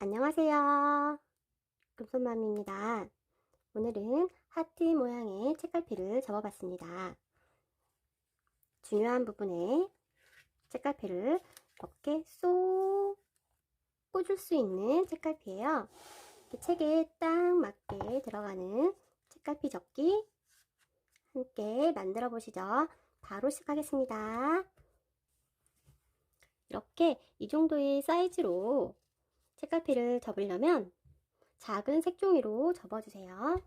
안녕하세요. 금손맘입니다. 오늘은 하트 모양의 책갈피를 접어봤습니다. 중요한 부분에 책갈피를 이렇게 쏙 꽂을 수 있는 책갈피예요. 책에 딱 맞게 들어가는 책갈피 접기 함께 만들어 보시죠. 바로 시작하겠습니다. 이렇게 이 정도의 사이즈로 책갈피를 접으려면 작은 색종이로 접어주세요.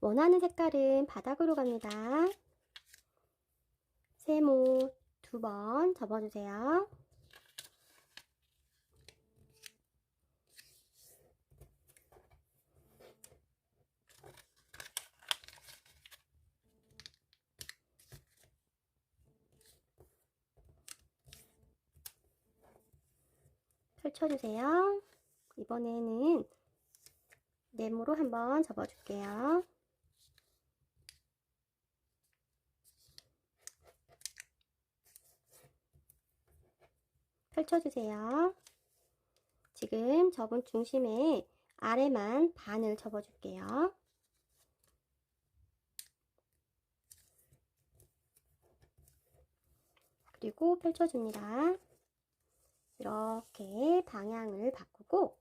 원하는 색깔은 바닥으로 갑니다. 세모 두 번 접어주세요. 펼쳐주세요. 이번에는 네모로 한번 접어줄게요. 펼쳐주세요. 지금 접은 중심에 아래만 반을 접어줄게요. 그리고 펼쳐줍니다. 이렇게 방향을 바꾸고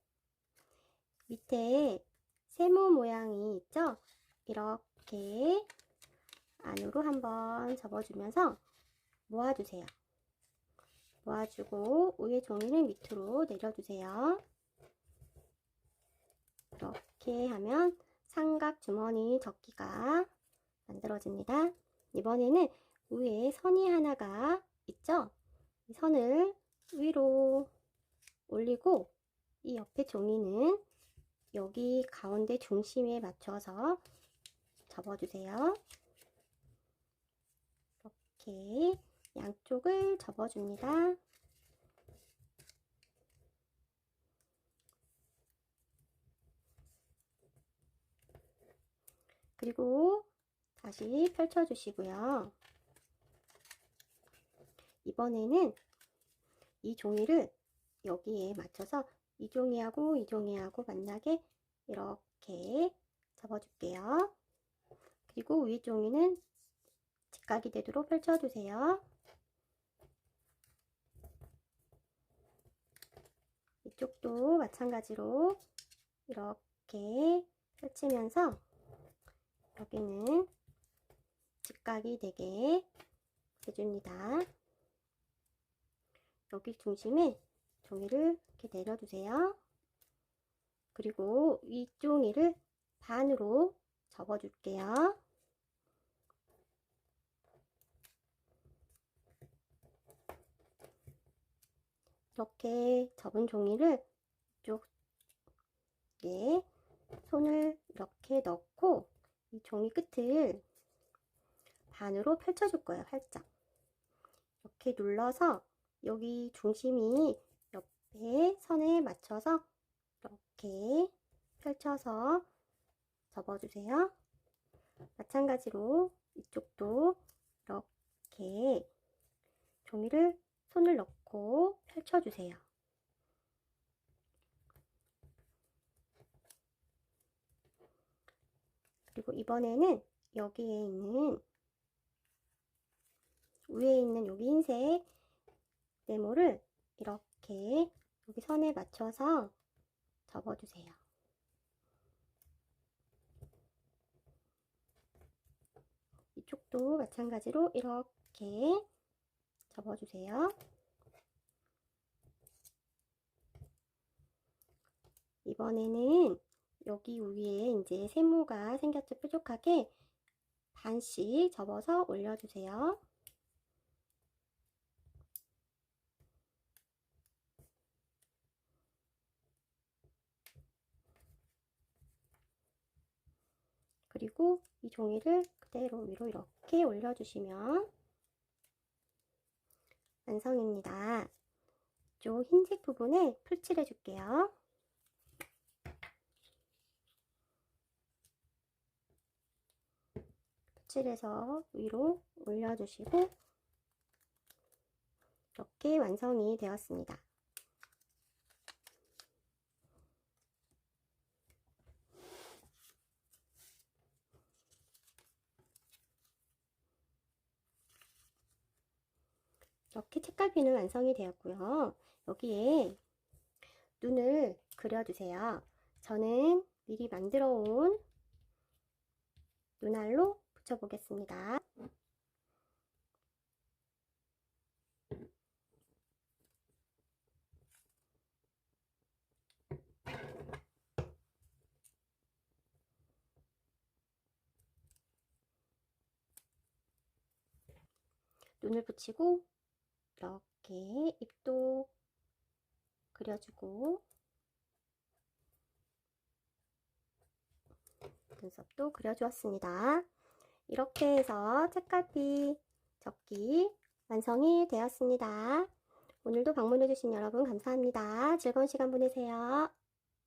밑에 세모 모양이 있죠? 이렇게 안으로 한번 접어주면서 모아주세요. 모아주고 위에 종이를 밑으로 내려주세요. 이렇게 하면 삼각 주머니 접기가 만들어집니다. 이번에는 위에 선이 하나가 있죠? 이 선을 위로 올리고 이 옆에 종이는 여기 가운데 중심에 맞춰서 접어주세요. 이렇게 양쪽을 접어줍니다. 그리고 다시 펼쳐주시고요. 이번에는 이 종이를 여기에 맞춰서 이 종이하고 이 종이하고 만나게 이렇게 접어줄게요. 그리고 위 종이는 직각이 되도록 펼쳐주세요. 이쪽도 마찬가지로 이렇게 펼치면서 여기는 직각이 되게 해줍니다. 여기 중심에 종이를 이렇게 내려주세요. 그리고 위 종이를 반으로 접어줄게요. 이렇게 접은 종이를 이쪽 에 손을 이렇게 넣고 이 종이 끝을 반으로 펼쳐줄 거예요, 살짝. 이렇게 눌러서 여기 중심이 옆에 선에 맞춰서 이렇게 펼쳐서 접어주세요. 마찬가지로 이쪽도 이렇게 종이를 손을 넣고 펼쳐주세요. 그리고 이번에는 여기에 있는 위에 있는 여기 흰색 네모를 이렇게 여기 선에 맞춰서 접어주세요. 이쪽도 마찬가지로 이렇게 접어주세요. 이번에는 여기 위에 이제 세모가 생겼죠 뾰족하게 반씩 접어서 올려주세요. 그리고 이 종이를 그대로 위로 이렇게 올려주시면 완성입니다. 이쪽 흰색 부분에 풀칠해 줄게요. 풀칠해서 위로 올려주시고 이렇게 완성이 되었습니다. 이렇게 책갈피는 완성이 되었고요. 여기에 눈을 그려주세요. 저는 미리 만들어 온 눈알로 붙여보겠습니다. 눈을 붙이고 이렇게 입도 그려주고 눈썹도 그려주었습니다. 이렇게 해서 책갈피 접기 완성이 되었습니다. 오늘도 방문해주신 여러분 감사합니다. 즐거운 시간 보내세요.